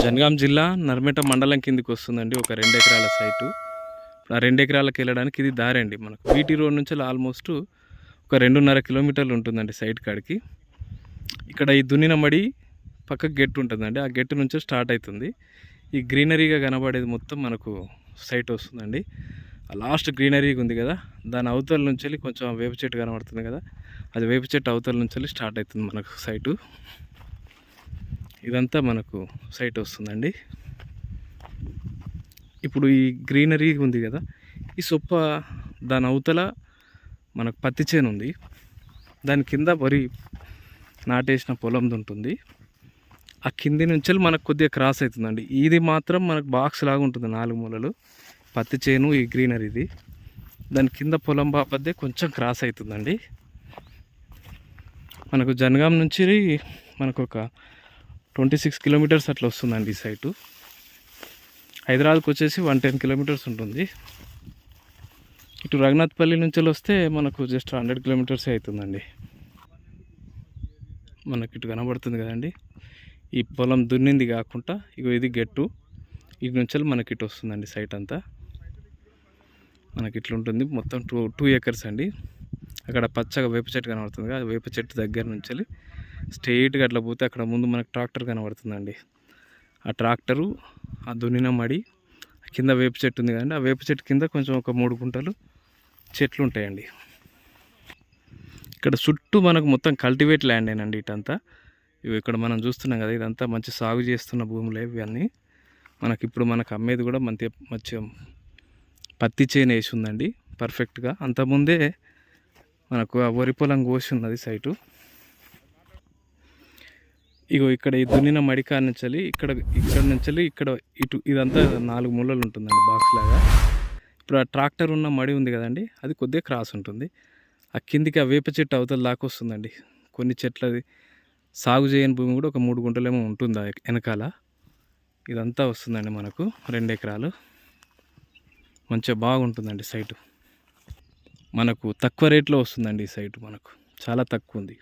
జనగాం జిల్లా నర్మేట మండలం కిందికి వస్తుందండి ఒక రెండు ఎకరాల సైటు. ఆ రెండు ఎకరాలకు వెళ్ళడానికి ఇది దారి అండి మనకు. వీటి రోడ్ నుంచి ఆల్మోస్ట్ ఒక రెండున్నర కిలోమీటర్లు ఉంటుందండి సైట్ కాడికి. ఇక్కడ ఈ దున్నిన మడి పక్కకు గెట్టు ఉంటుందండి. ఆ గెట్టు నుంచి స్టార్ట్ అవుతుంది. ఈ గ్రీనరీగా కనబడేది మొత్తం మనకు సైట్ వస్తుందండి. ఆ లాస్ట్ గ్రీనరీగా ఉంది కదా దాని అవతల నుంచి వెళ్ళి కొంచెం వేప చెట్టు కనబడుతుంది కదా అది వేప చెట్టు అవతల నుంచి వెళ్ళి స్టార్ట్ అవుతుంది మనకు సైటు. ఇదంతా మనకు సైట్ వస్తుందండి. ఇప్పుడు ఈ గ్రీనరీ ఉంది కదా ఈ సొప్ప దాని అవతల మనకు పత్తి చేను ఉంది. దాని కింద వరి నాటేసిన పొలంది ఉంటుంది ఆ కింది నుంచి మనకు కొద్దిగా క్రాస్ అవుతుందండి. ఇది మాత్రం మనకు బాక్స్ లాగా ఉంటుంది నాలుగు మూలలు. పత్తి చేను ఈ గ్రీనరీది దాని కింద పొలం బాపద్దే కొంచెం క్రాస్ అవుతుందండి. మనకు జనగాం నుంచి మనకు ఒక ట్వంటీ సిక్స్ కిలోమీటర్స్ అట్లా వస్తుందండి ఈ సైటు. హైదరాబాద్కి వచ్చేసి వన్ టెన్ కిలోమీటర్స్ ఉంటుంది. ఇటు రఘునాథ్పల్లి నుంచి వస్తే మనకు జస్ట్ హండ్రెడ్ కిలోమీటర్సే అవుతుందండి మనకి ఇటు కనబడుతుంది కదండి. ఈ పొలం దున్నింది కాకుండా ఇగో ఇది గెట్టు. ఇటు నుంచి మనకి ఇటు వస్తుందండి సైట్ అంతా. మనకి ఇట్లుంటుంది మొత్తం టూ టూ ఎకర్స్ అండి. అక్కడ పచ్చగా వేప చెట్టు కనబడుతుంది కదా ఆ వేప చెట్టు దగ్గర నుంచి స్ట్రైట్గా అట్లా పోతే అక్కడ ముందు మనకు ట్రాక్టర్ కనబడుతుందండి. ఆ ట్రాక్టరు ఆ దున్నిన మడి కింద వేప చెట్టు ఉంది కదండి ఆ వేప చెట్టు కింద కొంచెం ఒక మూడు గుంటలు చెట్లు ఉంటాయండి. ఇక్కడ చుట్టూ మనకు మొత్తం కల్టివేట్ ల్యాండ్ ఏనండి ఇటంతా. ఇవి ఇక్కడ మనం చూస్తున్నాం కదా ఇదంతా మంచి సాగు చేస్తున్న భూములే ఇవన్నీ మనకి ఇప్పుడు మనకు అమ్మేది కూడా మంచి మంచి పత్తి చేను వేసి ఉందండి పర్ఫెక్ట్గా అంతకుముందే మనకు ఆ వరి పొలం కోసి ఉన్నది సైటు. ఇగో ఇక్కడ ఈ దున్నిన మడికా నుంచి ఇక్కడ ఇక్కడ నుంచి ఇక్కడ ఇటు ఇదంతా నాలుగు మూలలు ఉంటుందండి బాక్స్ లాగా. ఇప్పుడు ఆ ట్రాక్టర్ ఉన్న మడి ఉంది కదండి అది కొద్దిగా క్రాస్ ఉంటుంది. ఆ కిందికి ఆ వేప చెట్టు అవతల దాకా వస్తుందండి. కొన్ని చెట్లది సాగు చేయని భూమి కూడా ఒక మూడు గుంటలేమో ఉంటుంది ఆ వెనకాల. ఇదంతా వస్తుందండి మనకు రెండు ఎకరాలు. మంచిగా బాగుంటుందండి సైటు మనకు తక్కువ రేట్లో వస్తుందండి ఈ సైటు మనకు. చాలా తక్కువ ఉంది.